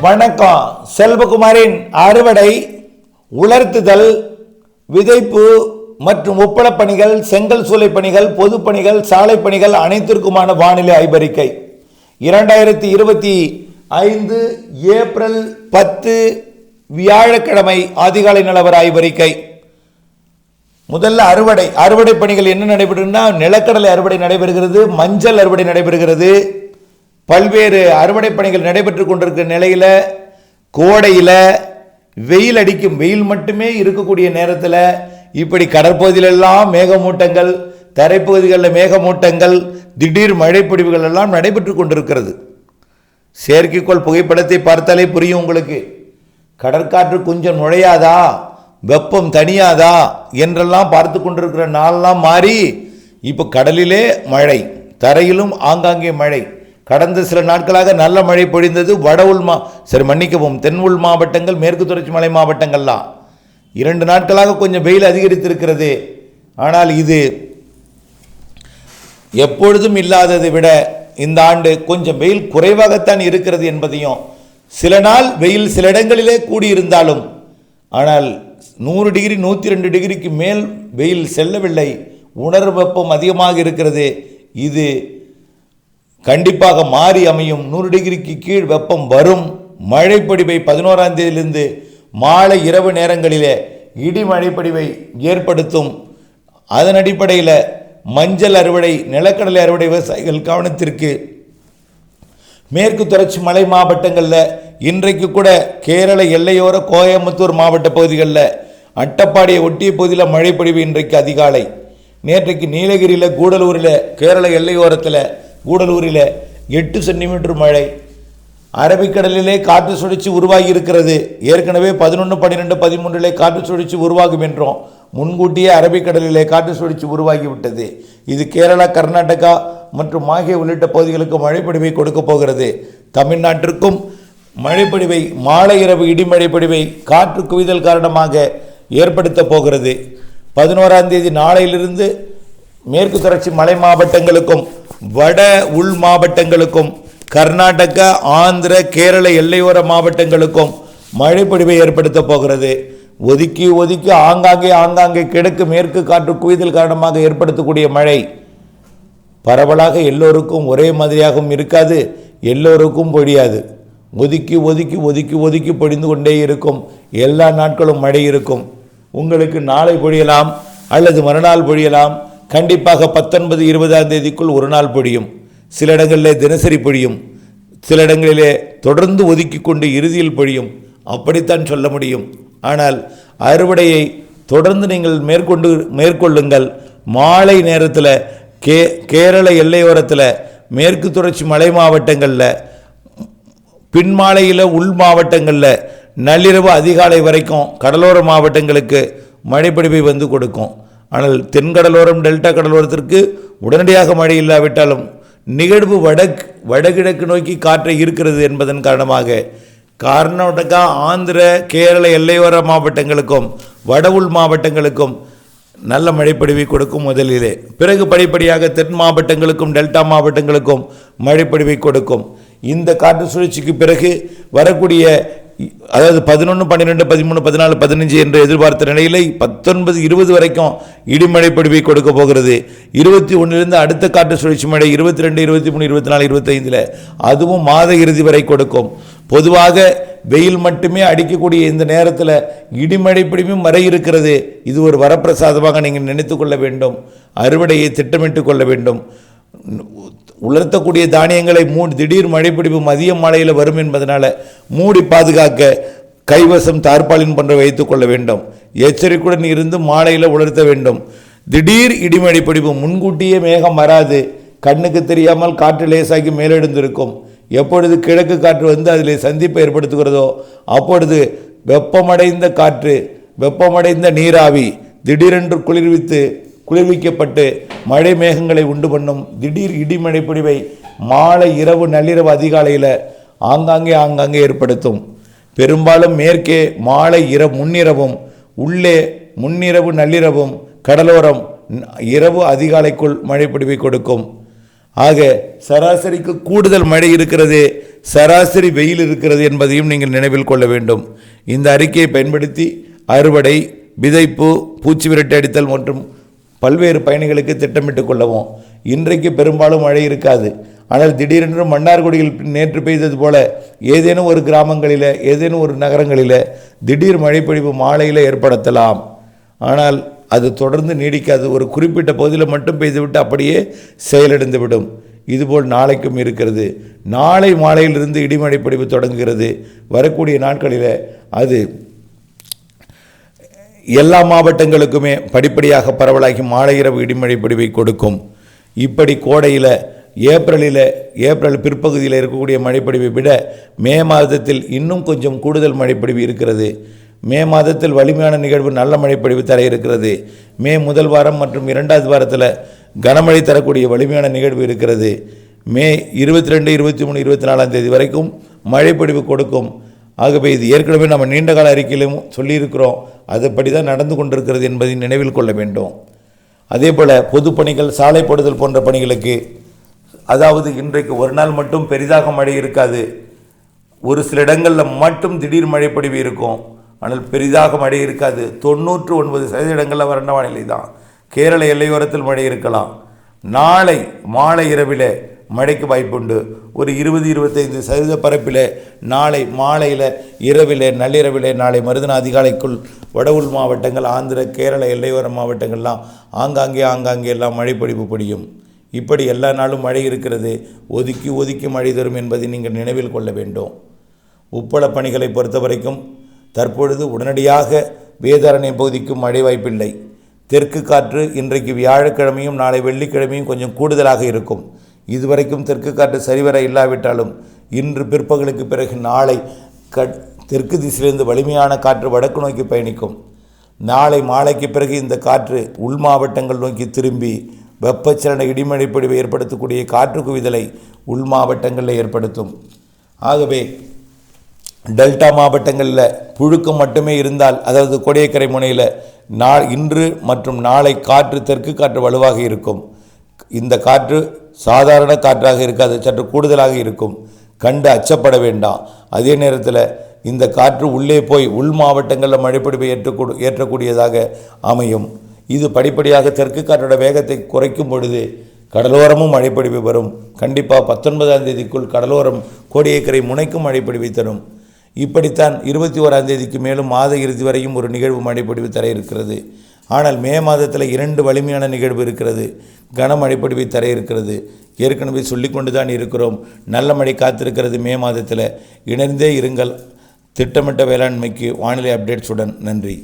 வணக்கம். செல்வகுமாரின் அறுவடை உலர்த்துதல் விதைப்பு மற்றும் ஒப்பளப் பணிகள் செங்கல் சூளை பணிகள் பொதுப்பணிகள் சாலை பணிகள் அனைத்திற்குமான வானிலை ஐபறிக்கை இரண்டாயிரத்தி இருபத்தி ஐந்து ஏப்ரல் பத்து வியாழக்கிழமை அதிகாலை நிலவர ஆய்வறிக்கை. முதல்ல அறுவடை. அறுவடை பணிகள் என்ன நடைபெறும்னா நிலக்கடலை அறுவடை நடைபெறுகிறது மஞ்சள் அறுவடை நடைபெறுகிறது. பல்வேறு அறுவடை பணிகள் நடைபெற்று கொண்டிருக்கிற நிலையில் கோடையில் வெயில் அடிக்கும். வெயில் மட்டுமே இருக்கக்கூடிய நேரத்தில் இப்படி கடற்பகுதியிலெல்லாம் மேகமூட்டங்கள் தரைப்பகுதிகளில் மேகமூட்டங்கள் திடீர் மழைப்பொடிவுகள் எல்லாம் நடைபெற்று கொண்டிருக்கிறது. செயற்கைக்கோள் புகைப்படத்தை பார்த்தாலே புரியும் உங்களுக்கு. கடற்காற்று கொஞ்சம் நுழையாதா? வெப்பம் தனியாதா என்றெல்லாம் பார்த்து கொண்டிருக்கிற நாளெல்லாம் மாறி இப்போ கடலிலே மழை தரையிலும் ஆங்காங்கே மழை. கடந்த சில நாட்களாக நல்ல மழை பொழிந்தது. வட உள் மா சரி மன்னிக்கவும் தென் உள் மாவட்டங்கள் மேற்கு தொடர்ச்சி மலை மாவட்டங்கள்லாம். இரண்டு நாட்களாக கொஞ்சம் வெயில் அதிகரித்திருக்கிறது. ஆனால் இது எப்பொழுதும் இல்லாததை விட இந்த ஆண்டு கொஞ்சம் வெயில் குறைவாகத்தான் இருக்கிறது என்பதையும் சில நாள் வெயில் சில இடங்களிலே கூடியிருந்தாலும் ஆனால் நூறு டிகிரி நூற்றி ரெண்டு டிகிரிக்கு மேல் வெயில் செல்லவில்லை. உணர் வெப்பம் அதிகமாக இருக்கிறது. இது கண்டிப்பாக மாறி அமையும். நூறு டிகிரிக்கு கீழ் வெப்பம் வரும். மழைப்படிவை பதினோராம் தேதியிலிருந்து மாலை இரவு நேரங்களிலே இடி மழைப்படிவை ஏற்படுத்தும். அதன் அடிப்படையில் மஞ்சள் அறுவடை நிலக்கடலை அறுவடை விவசாயிகள் கவனத்திற்கு. மேற்கு தொடர்ச்சி மலை மாவட்டங்களில் இன்றைக்கு கூட கேரள எல்லையோர கோயம்புத்தூர் மாவட்ட பகுதிகளில் அட்டப்பாடியை ஒட்டிய பகுதியில் மழைப்பொழிவு இன்றைக்கு அதிகாலை. நேற்றைக்கு நீலகிரியில் கூடலூரில் கேரள எல்லையோரத்தில் கூடலூரில் எட்டு சென்டிமீட்டர் மழை. அரபிக்கடலிலே காற்று சுழற்சி உருவாகி இருக்கிறது ஏற்கனவே பதினொன்று பன்னிரெண்டு பதிமூன்றிலே காற்று சுழற்சி உருவாகும் என்றோம் முன்கூட்டியே அரபிக்கடலிலே காற்று சுழற்சி உருவாகிவிட்டது. இது கேரளா கர்நாடகா மற்றும் மாஹே உள்ளிட்ட பகுதிகளுக்கு மழைப்பொழிவை கொடுக்க போகிறது. தமிழ்நாட்டிற்கும் மழைப்பொழிவை மாலை இரவு இடிமழைப்பொழிவை காற்று குவிதல் காரணமாக ஏற்படுத்த போகிறது. பதினோராம் தேதி நாளையிலிருந்து மேற்கு தொடர்ச்சி மலை மாவட்டங்களுக்கும் வட உள் மாவட்டங்களுக்கும் கர்நாடகா ஆந்திர கேரள எல்லையோர மாவட்டங்களுக்கும் மழைப்பொழிவை ஏற்படுத்த போகிறது. ஒதுக்கி ஒதுக்கி ஆங்காங்கே ஆங்காங்கே கிழக்கு மேற்கு காற்று குவிதல் காரணமாக ஏற்படுத்தக்கூடிய மழை பரவலாக எல்லோருக்கும் ஒரே மாதிரியாகவும் இருக்காது எல்லோருக்கும் பொழியாது. ஒதுக்கி ஒதுக்கி ஒதுக்கி ஒதுக்கி பொழிந்து கொண்டே இருக்கும். எல்லா நாட்களும் மழை இருக்கும். உங்களுக்கு நாளை பொழியலாம் அல்லது மறுநாள் பொழியலாம். கண்டிப்பாக பத்தொன்பது இருபதாம் தேதிக்குள் ஒரு நாள் பொழியும். சில இடங்களிலே தினசரி பொழியும். சில இடங்களிலே தொடர்ந்து ஒதுக்கி கொண்டு இறுதியில் பொழியும். அப்படித்தான் சொல்ல முடியும். ஆனால் அறுவடையை தொடர்ந்து நீங்கள் மேற்கொண்டு மேற்கொள்ளுங்கள். மாலை நேரத்தில் கே கேரள எல்லையோரத்தில் மேற்கு தொடர்ச்சி மலை மாவட்டங்களில் பின்மாலையில் உள் மாவட்டங்களில் நள்ளிரவு அதிகாலை வரைக்கும் கடலோர மாவட்டங்களுக்கு மழைப்பிடிப்பை வந்து கொடுக்கும். ஆனால் தென்கடலோரம் டெல்டா கடலோரத்திற்கு உடனடியாக மழை இல்லாவிட்டாலும் நிகழ்வு வடக் வடகிழக்கு நோக்கி காற்றை இருக்கிறது என்பதன் காரணமாக கர்நாடகா ஆந்திர கேரள எல்லையோர மாவட்டங்களுக்கும் வட உள் மாவட்டங்களுக்கும் நல்ல மழைப்பொழிவை கொடுக்கும் முதலிலே. பிறகு படிப்படியாக தென் மாவட்டங்களுக்கும் டெல்டா மாவட்டங்களுக்கும் மழைப்பொழிவை கொடுக்கும். இந்த காற்று சுழற்சிக்கு பிறகு வரக்கூடிய அதாவது பதினொன்று பன்னிரெண்டு பதிமூணு பதினாலு பதினஞ்சு என்று எதிர்பார்த்த நிலையில் பத்தொன்பது இருபது வரைக்கும் இடிமழை பொழிவை கொடுக்க போகிறது. இருபத்தி ஒன்றிலிருந்து அடுத்த காற்று சுழற்சி மழை இருபத்தி ரெண்டு இருபத்தி மூணு இருபத்தி நாலு இருபத்தைந்தில். அதுவும் மாத இறுதி வரை கொடுக்கும். பொதுவாக வெயில் மட்டுமே அடிக்கக்கூடிய இந்த நேரத்தில் இடிமழை பிடிவும் வர இருக்கிறது. இது ஒரு வரப்பிரசாதமாக நீங்கள் நினைத்து கொள்ள வேண்டும். அறுவடையை திட்டமிட்டு கொள்ள வேண்டும். உலர்த்தக்கூடிய தானியங்களை மூடி திடீர் மழைப்பிடிப்பு மதிய மழையில் வரும் என்பதனால் மூடி பாதுகாக்க கைவசம் தார்பாலின் போன்ற வைத்துக் கொள்ள வேண்டும். எச்சரிக்கையுடன் இருந்து மாலையில் உலர்த்த வேண்டும். திடீர் இடிமழை பிடிப்பு முன்கூட்டியே மேகம் வராது. கண்ணுக்கு தெரியாமல் காற்று லேசாக்கி மேலெழுந்திருக்கும். எப்பொழுது கிழக்கு காற்று வந்து அதில் சந்திப்பை ஏற்படுத்துகிறதோ அப்பொழுது வெப்பமடைந்த காற்று வெப்பமடைந்த நீராவி திடீரென்று குளிர்வித்து குளிர்விக்கப்பட்டு மழை மேகங்களை உண்டு பண்ணும் திடீர் இடிமழை பொழிவை மாலை இரவு நள்ளிரவு அதிகாலையில் ஆங்காங்கே ஆங்காங்கே ஏற்படுத்தும். பெரும்பாலும் மேற்கே மாலை இரவு முன்னிரவும் உள்ளே முன்னிரவு நள்ளிரவும் கடலோரம் இரவு அதிகாலைக்குள் மழைப்பொழிவை கொடுக்கும். ஆக சராசரிக்கு கூடுதல் மழை இருக்கிறது சராசரி வெயில் இருக்கிறது என்பதையும் நீங்கள் நினைவில் கொள்ள வேண்டும். இந்த அறிக்கையை பயன்படுத்தி அறுவடை விதைப்பு பூச்சி விரட்டடித்தல் மற்றும் பல்வேறு பயணிகளுக்கு திட்டமிட்டு கொள்ளவும். இன்றைக்கு பெரும்பாலும் மழை இருக்காது. ஆனால் திடீரென்று மன்னார்குடியில் நேற்று பெய்தது போல ஏதேனும் ஒரு கிராமங்களில் ஏதேனும் ஒரு நகரங்களில் திடீர் மழைப்பொழிவு மாலையில் ஏற்படுத்தலாம். ஆனால் அது தொடர்ந்து நீடிக்காது. ஒரு குறிப்பிட்ட பகுதியில் மட்டும் பெய்துவிட்டு அப்படியே செயலடைந்துவிடும். இதுபோல் நாளைக்கும் இருக்கிறது. நாளை மாலையிலிருந்து இடிமழை பொழிவு தொடங்குகிறது. வரக்கூடிய நாட்களில் அது எல்லா மாவட்டங்களுக்குமே படிப்படியாக பரவலாகி மாலை இரவு இடிமழை பொழிவை கொடுக்கும். இப்படி கோடையில் ஏப்ரலில் ஏப்ரல் பிற்பகுதியில் இருக்கக்கூடிய மழைப்பொடிவை விட மே மாதத்தில் இன்னும் கொஞ்சம் கூடுதல் மழைப்பொடிவு இருக்கிறது. மே மாதத்தில் வலிமையான நிகழ்வு நல்ல மழைப்பொழிவு தர இருக்கிறது. மே முதல் வாரம் மற்றும் இரண்டாவது வாரத்தில் கனமழை தரக்கூடிய வலிமையான நிகழ்வு இருக்கிறது. மே இருபத்தி ரெண்டு இருபத்தி மூணு இருபத்தி நாலாம் தேதி வரைக்கும் மழைப்பொழிவு கொடுக்கும். ஆகவே இது ஏற்கனவே நம்ம நீண்டகால அறிக்கையிலும் சொல்லியிருக்கிறோம். அதுபடி தான் நடந்து கொண்டிருக்கிறது என்பதை நினைவில் கொள்ள வேண்டும். அதே போல் பொதுப்பணிகள் சாலை போடுதல் போன்ற பணிகளுக்கு அதாவது இன்றைக்கு ஒரு நாள் மட்டும் பெரிதாக மழை இருக்காது. ஒரு சில இடங்களில் மட்டும் திடீர் மழைப்பொழிவு இருக்கும். ஆனால் பெரிதாக மழை இருக்காது. தொண்ணூற்று ஒன்பது சதவீத இடங்களில் வறண்ட வானிலை தான். கேரள எல்லையோரத்தில் மழை இருக்கலாம். நாளை மாலை இரவில் மழைக்கு வாய்ப்புண்டு. ஒரு இருபது இருபத்தைந்து சதவீத பரப்பில் நாளை மாலையில் இரவில் நள்ளிரவில் நாளை மறுதின அதிகாலைக்குள் வட மாவட்டங்கள் ஆந்திர கேரள எல்லையோர மாவட்டங்கள்லாம் ஆங்காங்கே ஆங்காங்கே எல்லாம் மழை பொழிவு இப்படி எல்லா நாளும் மழை இருக்கிறது. ஒதுக்கி ஒதுக்கி மழை தரும் என்பதை நீங்கள் நினைவில் கொள்ள வேண்டும். உப்பள பணிகளை பொறுத்த வரைக்கும் தற்பொழுது உடனடியாக வேதாரண்யம் பகுதிக்கும் மழை வாய்ப்பில்லை. தெற்கு காற்று இன்றைக்கு வியாழக்கிழமையும் நாளை வெள்ளிக்கிழமையும் கொஞ்சம் கூடுதலாக இருக்கும். இதுவரைக்கும் தெற்கு காற்று சரிவர இல்லாவிட்டாலும் இன்று பிற்பகலுக்கு பிறகு நாளை கட் தெற்கு திசையிலிருந்து வலிமையான காற்று வடக்கு நோக்கி பயணிக்கும். நாளை மாலைக்கு பிறகு இந்த காற்று உள் மாவட்டங்கள் நோக்கி திரும்பி வெப்பச்சலன இடிமழை ஏற்படுத்தக்கூடிய காற்று குவிதலை உள் மாவட்டங்களில் ஏற்படுத்தும். ஆகவே டெல்டா மாவட்டங்களில் புழுக்கம் மட்டுமே இருந்தால் அதாவது கோடியக்கரை முனையில் நா இன்று மற்றும் நாளை காற்று தெற்கு காற்று வலுவாக இருக்கும். இந்த காற்று சாதாரண காற்றாக இருக்காது சற்று கூடுதலாக இருக்கும். கண்டு அச்சப்பட வேண்டாம். அதே நேரத்தில் இந்த காற்று உள்ளே போய் உள் மாவட்டங்களில் மழைப்பிடிப்பை ஏற்றக்கூடு ஏற்றக்கூடியதாக அமையும். இது படிப்படியாக தெற்கு காற்றோட வேகத்தை குறைக்கும் பொழுது கடலோரமும் மழைப்பிடிப்பு வரும் கண்டிப்பாக பத்தொன்பதாம் தேதிக்குள் கடலோரம் கோடியக்கரை முனைக்கும் மழைப்பிடிப்பை தரும். இப்படித்தான் இருபத்தி ஓராம் தேதிக்கு மேலும் மாத இறுதி வரையும் ஒரு நிகழ்வு மழைப்பிடிப்பு தர இருக்கிறது. ஆனால் மே மாதத்தில் இரண்டு வலிமையான நிகழ்வு இருக்கிறது. கனமழைப்பொழிவை தர இருக்கிறது. ஏற்கனவே சொல்லிக்கொண்டு தான் இருக்கிறோம். நல்ல மழை காத்திருக்கிறது மே மாதத்தில். இணைந்தே இருங்கள். திட்டமிட்ட வேளாண்மைக்கு வானிலை அப்டேட்ஸுடன் நன்றி.